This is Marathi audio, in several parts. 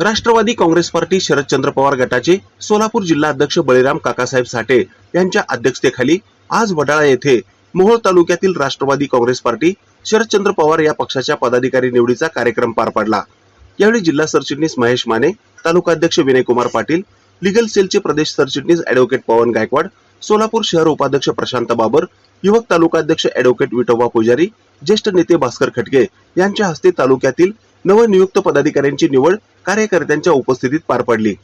राष्ट्रवादी काँग्रेस पार्टी शरदचंद्र पवार गटाचे सोलापूर जिल्हा अध्यक्ष बळीराम काकासाहेब साठे यांच्या अध्यक्षतेखाली आज वडाळा येथे मोहोळ तालुक्यातील राष्ट्रवादी काँग्रेस पार्टी शरदचंद्र पवार या पक्षाच्या पदाधिकारी निवडीचा कार्यक्रम पार पडला. यावेळी जिल्हा सरचिटणीस महेश माने तालुकाध्यक्ष विनयकुमार पाटील लिगल सेलचे प्रदेश सरचिटणीस अॅडव्होकेट पवन गायकवाड सोलापूर शहर उपाध्यक्ष प्रशांत बाबर युवक तालुकाध्यक्ष अॅडव्होकेट विठोबा पुजारी ज्येष्ठ नेते भास्कर खटके यांच्या हस्ते तालुक्यातील नवनियुक्त पदाधिकाऱ्यांची निवड कार्यकर्त्यांच्या उपस्थितीत पार पडली.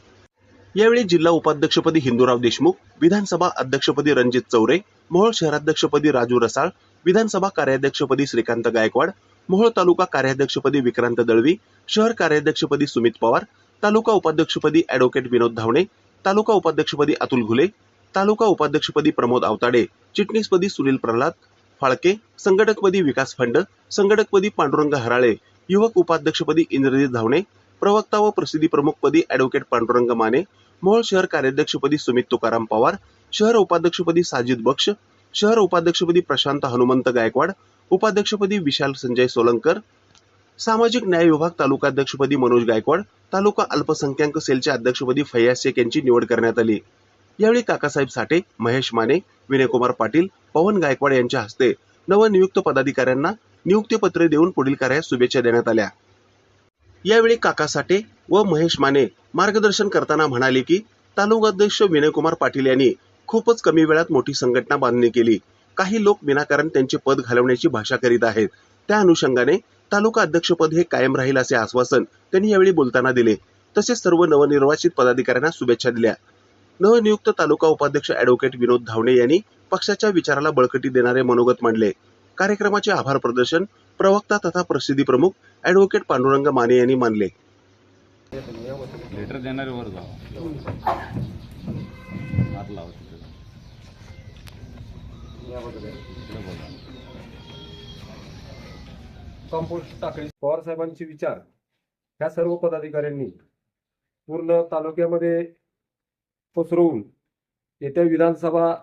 यावेळी जिल्हा उपाध्यक्षपदी हिंदूराव देशमुख विधानसभा अध्यक्षपदी रणजित चौरे मोहोळ शहराध्यक्षपदी राजू रसाळ विधानसभा कार्याध्यक्षपदी श्रीकांत गायकवाड मोहोळ तालुका कार्याध्यक्षपदी विक्रांत दळवी शहर कार्याध्यक्षपदी सुमित पवार तालुका उपाध्यक्षपदी अॅडव्होकेट विनोद धावणे तालुका उपाध्यक्षपदी अतुल घुले तालुका उपाध्यक्षपदी प्रमोद आवताडे चिटणीसपदी सुनील प्रल्हाद फाळके संघटकपदी विकास फंड संघटकपदी पांडुरंग हराळे युवक उपाध्यक्षपदी इंद्रजित धावणे प्रवक्ता व प्रसिद्धी प्रमुखपदी अॅडव्होकेट पांडुरंग माने मोहोळ शहर कार्याध्यक्षपदी सुमित तुकाराम पवार शहर उपाध्यक्षपदी साजिद बक्ष शहर उपाध्यक्षपदी प्रशांत हनुमंत गायकवाड उपाध्यक्षपदी विशाल संजय सोलंकर सामाजिक न्याय विभाग तालुका अध्यक्षपदी मनोज गायकवाड तालुका अल्पसंख्याक सेलच्या अध्यक्षपदी फैयाज शेख यांची निवड करण्यात आली. यावेळी काकासाहेब साठे महेश माने विनयकुमार पाटील पवन गायकवाड यांच्या हस्ते नवनियुक्त पदाधिकाऱ्यांना नियुक्तीपत्रे देऊन पुढील कार्यास शुभेच्छा देण्यात आल्या. यावेळी काका साठे व महेश माने मार्गदर्शन करताना म्हणाले की तालुकाध्यक्ष विनयकुमार पाटील यांनी खूपच कमी वेळात मोठी संघटना बांधणी केली. काही लोक विनाकारण त्यांचे पद घालवण्याची भाषा करीत आहेत. त्या अनुषंगाने तालुका अध्यक्षपद हे कायम राहील असे आश्वासन त्यांनी यावेळी बोलताना दिले. तसेच सर्व नवनिर्वाचित पदाधिकाऱ्यांना शुभेच्छा दिल्या. नवनियुक्त तालुका उपाध्यक्ष अॅडव्होकेट विनोद धावणे यांनी पक्षाच्या विचाराला बळकटी देणारे मनोगत मांडले. कार्यक्रमाचे आभार प्रदर्शन प्रवक्ता तथा प्रसिद्धी प्रमुख अॅडव्होकेट पांडुरंग माने यांनी मानले. लेटर देणारे वर बघा. कंपोस्ट टाकळी पवार साहेबांचे विचार ह्या सर्व पदाधिकाऱ्यांनी पूर्ण तालुक्यामध्ये पसरवून येत्या विधानसभा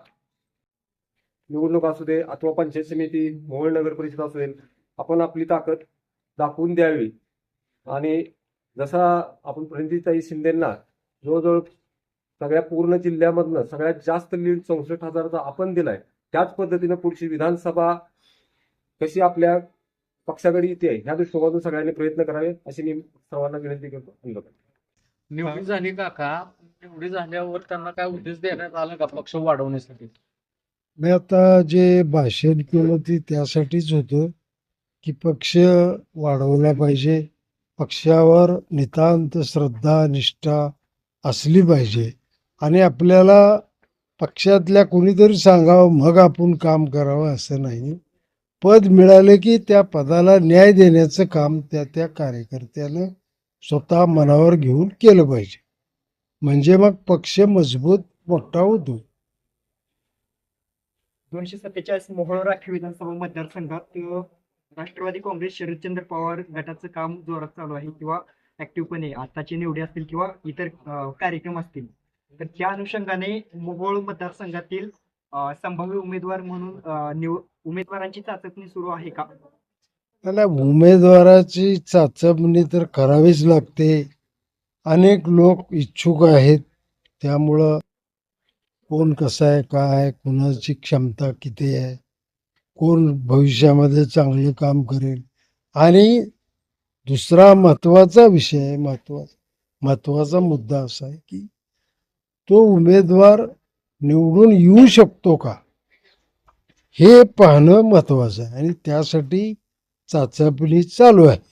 निवडणूक असू दे अथवा पंचायत समिती मोहोळ नगर परिषद असू दे आपण आपली ताकद दाखवून द्यावी. आणि जसा आपण प्रणितीताई शिंदेंना जवळजवळ सगळ्या पूर्ण जिल्ह्यामधनं सगळ्यात जास्त लीड चौसष्ट हजाराचा आपण दिलाय त्याच पद्धतीनं पुढची विधानसभा कशी आपल्या पक्षाकडे येते ह्या दृष्टिकोनातून सगळ्यांनी प्रयत्न करावे अशी मी सर्वांना विनंती करतो. निवडी झाली काका निवडी झाल्यावर त्यांना काय उद्देश देण्यात आला का पक्ष वाढवण्यासाठी? मी आता जे भाषण केलं ते त्यासाठीच होतं की पक्ष वाढवला पाहिजे. पक्षावर नितांत श्रद्धा निष्ठा असली पाहिजे. आणि आपल्याला पक्षातल्या कोणीतरी सांगावं मग आपण काम करावं असं नाही. पद मिळाले की त्या पदाला न्याय देण्याचं काम त्या त्या कार्यकर्त्यानं स्वतः मनावर घेऊन केलं पाहिजे. म्हणजे मग पक्ष मजबूत मोठा होतो. दोनशे सत्तेचाळीस मोहोळ राखी विधानसभा मतदारसंघात राष्ट्रवादी काँग्रेस शरदचंद्र पवार गटाचं काम जोरात चालू आहे किंवा ऍक्टिव्हपणे आताची निवडी असतील किंवा इतर कार्यक्रम असतील. तर त्या अनुषंगाने मोहोळ मतदारसंघातील संभाव्य उमेदवार म्हणून निव उमेदवारांची चाचपणी सुरू आहे का? त्याला उमेदवाराची चाचपणी तर करावीच लागते. अनेक लोक इच्छुक आहेत. त्यामुळं कोण कसं आहे काय आहे, कुणाची क्षमता किती आहे कोण भविष्यामध्ये चांगले काम करेल. आणि दुसरा महत्त्वाचा विषय आहे महत्त्वाचा महत्त्वाचा मुद्दा असा आहे की तो उमेदवार निवडून येऊ शकतो का? हे पाहणं महत्त्वाचं आहे आणि त्यासाठी चाचपणी चालू आहे.